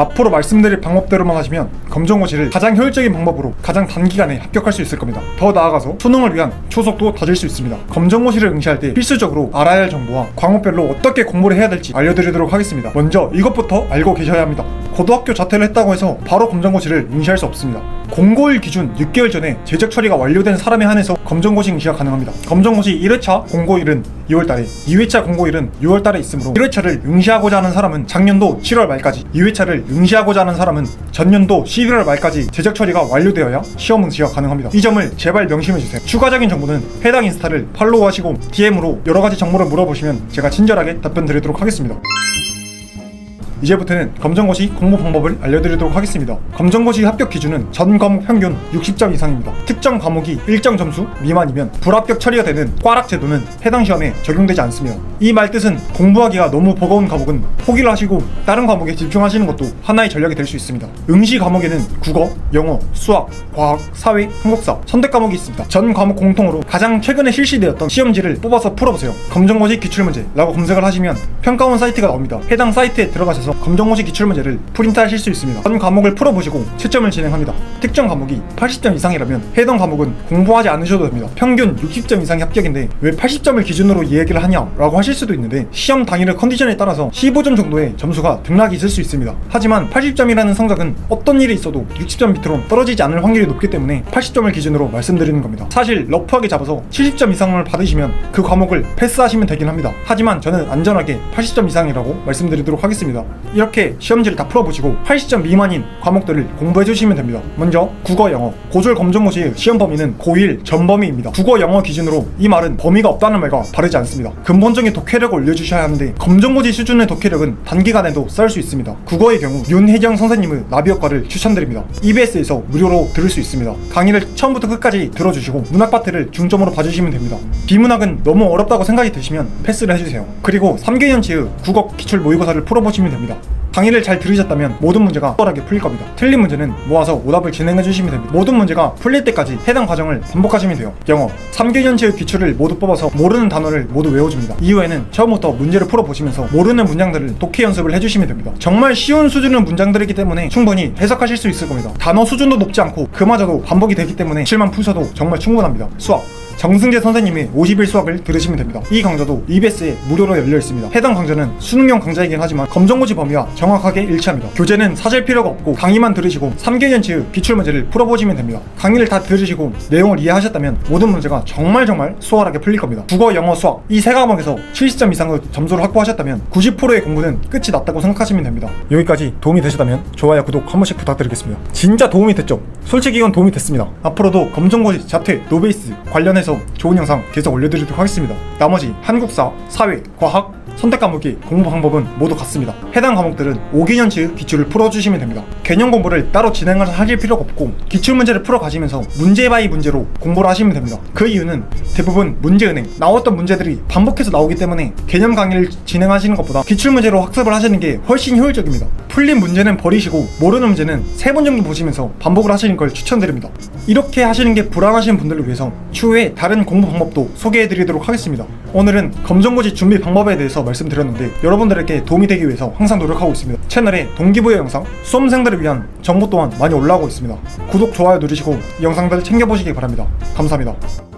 앞으로 말씀드릴 방법대로만 하시면 검정고시를 가장 효율적인 방법으로 가장 단기간에 합격할 수 있을 겁니다. 더 나아가서 수능을 위한 초속도 다질 수 있습니다. 검정고시를 응시할 때 필수적으로 알아야 할 정보와 과목별로 어떻게 공부를 해야 될지 알려드리도록 하겠습니다. 먼저 이것부터 알고 계셔야 합니다. 고등학교 자퇴를 했다고 해서 바로 검정고시를 응시할 수 없습니다. 공고일 기준 6개월 전에 제적 처리가 완료된 사람에 한해서 검정고시 응시가 가능합니다. 검정고시 1회차 공고일은 2월달에, 2회차 공고일은 6월달에 있으므로 1회차를 응시하고자 하는 사람은 작년도 7월 말까지, 2회차를 응시하고자 하는 사람은 전년도 11월 말까지 제적 처리가 완료되어야 시험 응시가 가능합니다. 이 점을 제발 명심해 주세요. 추가적인 정보는 해당 인스타를 팔로우하시고 DM으로 여러 가지 정보를 물어보시면 제가 친절하게 답변 드리도록 하겠습니다. 이제부터는 검정고시 공부 방법을 알려드리도록 하겠습니다. 검정고시 합격 기준은 전 과목 평균 60점 이상입니다. 특정 과목이 일정 점수 미만이면 불합격 처리가 되는 꽈락 제도는 해당 시험에 적용되지 않습니다. 이말 뜻은 공부하기가 너무 버거운 과목은 포기를 하시고 다른 과목에 집중하시는 것도 하나의 전략이 될 수 있습니다. 응시 과목에는 국어, 영어, 수학, 과학, 사회, 한국사 선택 과목이 있습니다. 전 과목 공통으로 가장 최근에 실시되었던 시험지를 뽑아서 풀어보세요. 검정고시 기출문제라고 검색을 하시면 평가원 사이트가 나옵니다. 해당 사이트에 들어가셔서 검정고시 기출문제를 프린트하실 수 있습니다. 전 과목을 풀어보시고 채점을 진행합니다. 특정 과목이 80점 이상이라면 해당 과목은 공부하지 않으셔도 됩니다. 평균 60점 이상이 합격인데 왜 80점을 기준으로 이 얘기를 하냐라고 하실 수도 있는데 시험 당일의 컨디션에 따라서 15점 정도의 점수가 등락이 있을 수 있습니다. 하지만 80점이라는 성적은 어떤 일이 있어도 60점 밑으로 떨어지지 않을 확률이 높기 때문에 80점을 기준으로 말씀드리는 겁니다. 사실 러프하게 잡아서 70점 이상을 받으시면 그 과목을 패스하시면 되긴 합니다. 하지만 저는 안전하게 80점 이상이라고 말씀드리도록 하겠습니다. 이렇게 시험지를 다 풀어보시고 80점 미만인 과목들을 공부해 주시면 됩니다. 먼저 국어, 영어. 고졸 검정고시의 시험 범위는 고1 전범위입니다. 국어, 영어 기준으로 이 말은 범위가 없다는 말과 다르지 않습니다. 근본적인 독해력을 올려주셔야 하는데 검정고시 수준의 독해력은 단기간에도 쌓을 수 있습니다. 국어의 경우 윤혜정 선생님의 나비 효과를 추천드립니다. EBS에서 무료로 들을 수 있습니다. 강의를 처음부터 끝까지 들어주시고 문학 파트를 중점으로 봐주시면 됩니다. 비문학은 너무 어렵다고 생각이 드시면 패스를 해주세요. 그리고 3개년치의 국어 기출 모의고사를 풀어보시면 됩니다. 강의를 잘 들으셨다면 모든 문제가 수월하게 풀릴 겁니다. 틀린 문제는 모아서 오답을 진행해 주시면 됩니다. 모든 문제가 풀릴 때까지 해당 과정을 반복하시면 돼요. 영어 3개년치의 기출을 모두 뽑아서 모르는 단어를 모두 외워줍니다. 이후에는 처음부터 문제를 풀어보시면서 모르는 문장들을 독해 연습을 해주시면 됩니다. 정말 쉬운 수준의 문장들이기 때문에 충분히 해석하실 수 있을 겁니다. 단어 수준도 높지 않고 그마저도 반복이 되기 때문에 실만 푸셔도 정말 충분합니다. 수학 정승재 선생님의 50일 수학을 들으시면 됩니다. 이 강좌도 EBS에 무료로 열려 있습니다. 해당 강좌는 수능형 강좌이긴 하지만 검정고시 범위와 정확하게 일치합니다. 교재는 사실 필요가 없고 강의만 들으시고 3개년치의 기출문제를 풀어보시면 됩니다. 강의를 다 들으시고 내용을 이해하셨다면 모든 문제가 정말 정말 수월하게 풀릴 겁니다. 국어, 영어, 수학 이 세 과목에서 70점 이상의 점수를 확보하셨다면 90%의 공부는 끝이 났다고 생각하시면 됩니다. 여기까지 도움이 되셨다면 좋아요, 구독 한 번씩 부탁드리겠습니다. 진짜 도움이 됐죠? 솔직히 이건 도움이 됐습니다. 앞으로도 검정고시, 자퇴, 노베이스 관련해서 좋은 영상 계속 올려드리도록 하겠습니다. 나머지 한국사, 사회, 과학, 선택 과목의 공부 방법은 모두 같습니다. 해당 과목들은 5개년치 기출을 풀어주시면 됩니다. 개념 공부를 따로 진행을 하실 필요가 없고 기출 문제를 풀어가시면서 문제 바이 문제로 공부를 하시면 됩니다. 그 이유는 대부분 문제은행 나왔던 문제들이 반복해서 나오기 때문에 개념 강의를 진행하시는 것보다 기출 문제로 학습을 하시는 게 훨씬 효율적입니다. 풀린 문제는 버리시고 모르는 문제는 세 번 정도 보시면서 반복을 하시는 걸 추천드립니다. 이렇게 하시는 게 불안하신 분들을 위해서 추후에 다른 공부 방법도 소개해드리도록 하겠습니다. 오늘은 검정고시 준비 방법에 대해서 말씀드렸는데 여러분들에게 도움이 되기 위해서 항상 노력하고 있습니다. 채널에 동기부여 영상, 수험생들을 위한 정보 또한 많이 올라오고 있습니다. 구독, 좋아요 누르시고 이 영상들 챙겨보시기 바랍니다. 감사합니다.